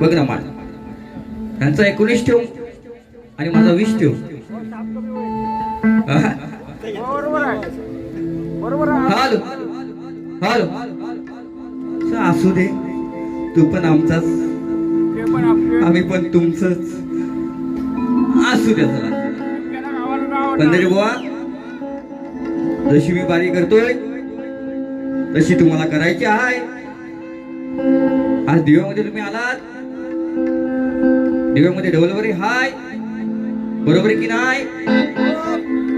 बघ ना माझा. त्यांचा एकोणीस ठेव आणि माझा वीस ठेव. हॅलो. हॅलो. असू दे. तू पण आमचाच. आम्ही पण तुमचंच. असू दे चला पंधरी बुवा जशी मी बारी करतोय तशी तुम्हाला करायची आहे. आज दिव्यामध्ये तुम्ही आलात. दिव्यामध्ये डबलवरी हाय. बरोबर आहे की नाही?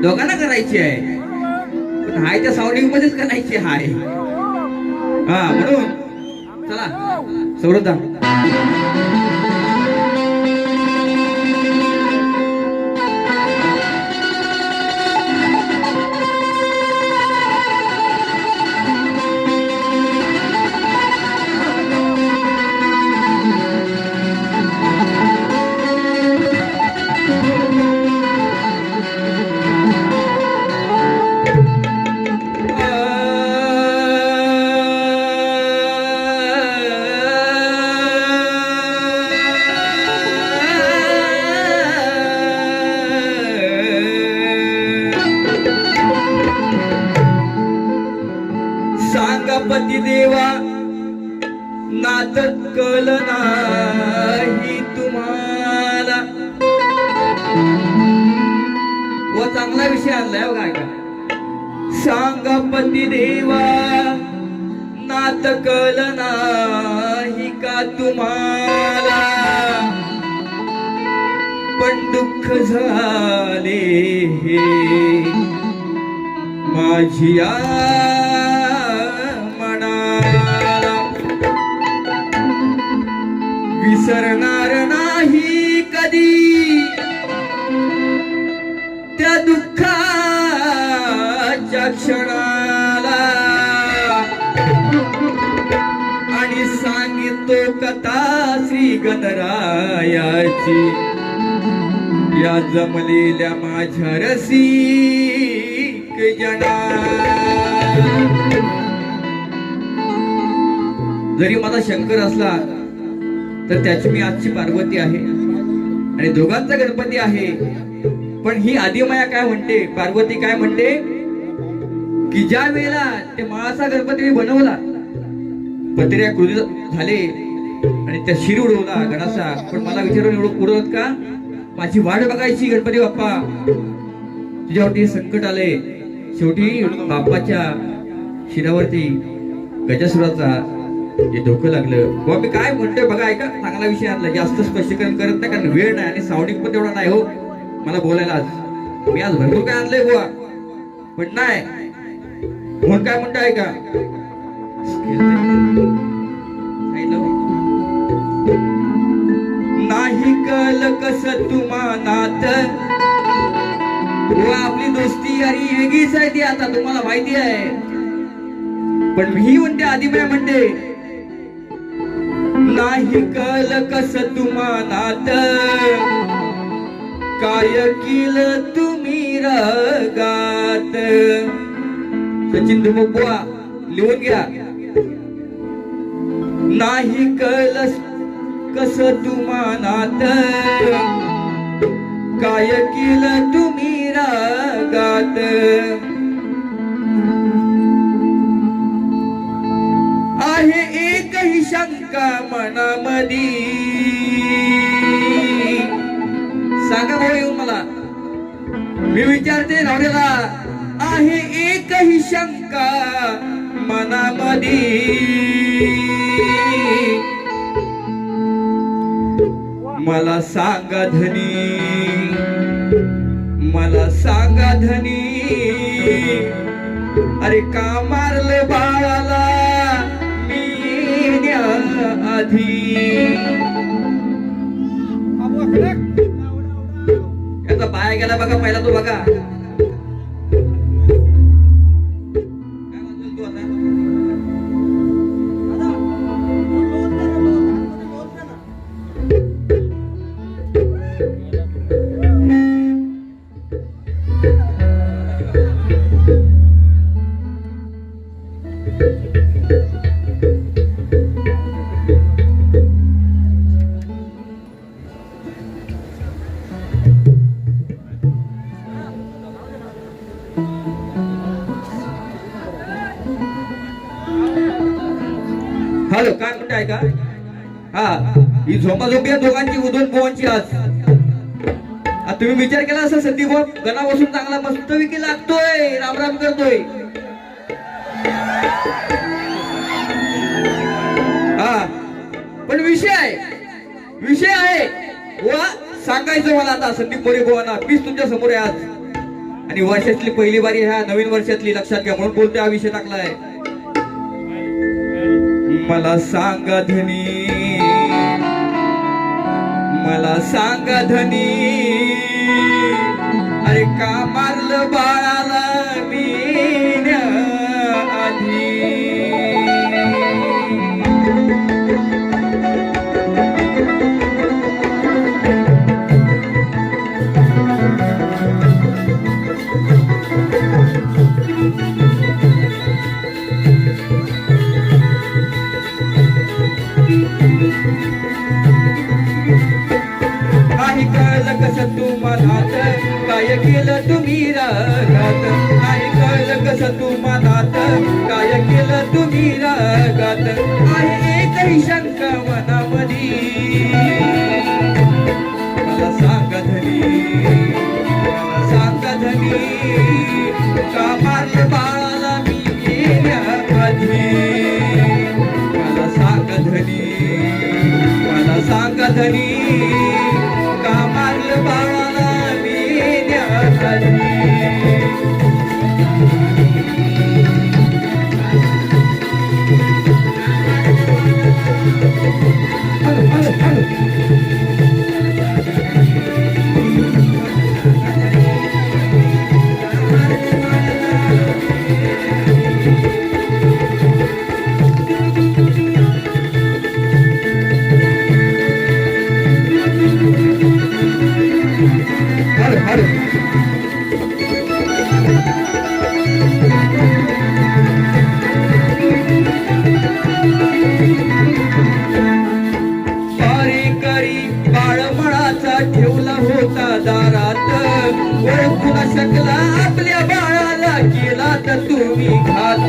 दोघांना करायची आहे. पण हाय त्या सावडिंग मध्येच करायची हाय हा म्हणून चला सौरदा चांगला विषय आणलाय बघा ऐका सांगा पती देवा नात कल नाही का तुम्हाला पण दुःख झाले हे माझी या मनाला विसरणार ना सांगितो कथा श्री गणरायाची. या जमलेल्या माझ्या रसिक जना जरी माझा शंकर असला तर त्याची मी आजची पार्वती आहे. आणि दोघांचा गणपती आहे. पण ही आदिमाया काय म्हणते? पार्वती काय म्हणते? की ज्या वेळेला ते माळाचा गणपती मी बनवला पत्र्या कृती झाले आणि त्या शिर उडवला गणाचा पण मला विचारून एवढं उडवत का? माझी वाट बघायची गणपती बाप्पा. तुझ्यावरती संकट आले शेवटी बाप्पाच्या शिरावरती गजसुराचा हे डोकं लागलं. बाबी मी काय म्हणतोय बघा ऐका चांगला विषय आणला. जास्त स्पष्टीकरण करत नाही कारण वेळ नाही आणि सावडिंग पण तेवढा नाही हो. मला बोलायला आज मी आज भरपूर काय आणलंय बुवा. पण नाही. म्हणून काय म्हणताय का कल कस तुम्हानात? आपली दोस्ती अरे वेगळीच आहे ती आता तुम्हाला माहिती आहे. पण मी म्हणते मी म्हणते नाही कल कस तुम्हानात? काय किल तुम्ही रगात? सचिन धुमक बुवा लिहून घ्या. नाही कल कस तुमानात काय केलं तुम्ही रागात? आहे एकही शंका मनामधी. सांगा भाऊ येऊन मला. मी विचारते नवऱ्याला आहे एकही शंका मनामधी. मला सांगा धनी मला सांगा धनी. अरे का मारलं बाळाला? मी येण्याआधी. याचा पाया गेला बघा पहिला तो बघा. आहे का? हा ही झोपाझोपी आहे दोघांची उदोन पोवांची आज. तुम्ही विचार केला असं सती भाऊ गणा बसून चांगला मस्त विकी लागतोय राम राम करतोय? हा पण विषय आहे विषय आहे. वा सांगायचं मला आता संदीप मोरे भावांना मीच तुमच्यासमोर आहे आज. आणि वर्षातली पहिली बारी ह्या नवीन वर्षातली लक्षात घ्या म्हणून बोलतो हा विषय टाकलाय. मला सांगा धनी. मला सांगा धनी. अरे का मारलं बाळा. नाही कळलं कसं तुम्हाला काय केलं तुम्ही रागात? नाही कळलं कसं तुम्हाला काय केलं तुम्ही रागात? आहे होता दारात. ओळखून शकला? आपल्या बाळाला केला तर तुम्ही घात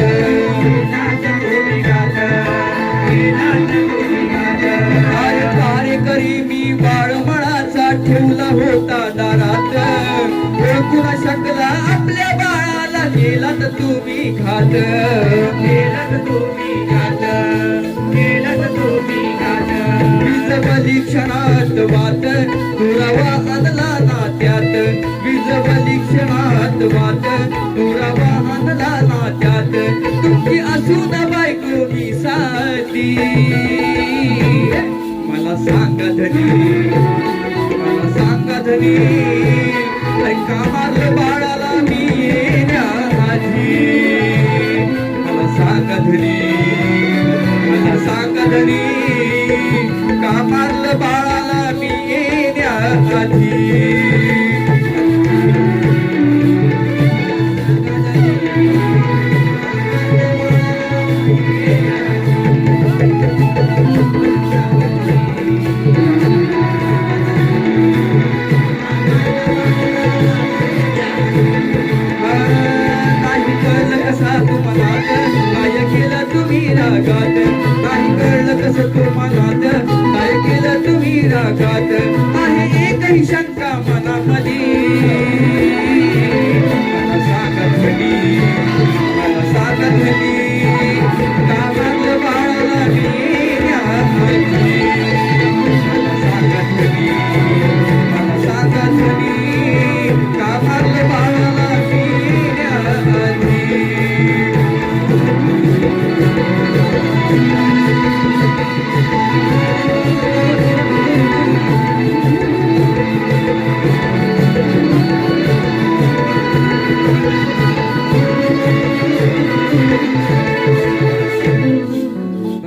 अरे बारी करी मी बाळमळाचा ठेवला होता दारात. ओळखून शकला? आपल्या बाळाला केला तर तुम्ही घात केला तर तुम्ही घात केला तर तुम्ही वीज परीक्षणात क्षणात वात आणला नात्यात. वीज परीक्षणात क्षणात वात आणला नात्यात. तुमची असून बायको मी साधी मला सांगा धनी मला सांगा धनी ऐका मारलं बाळाला मी मला सांगा धनी मला सांगा धनी. का बाळाला मी येण्याआधी.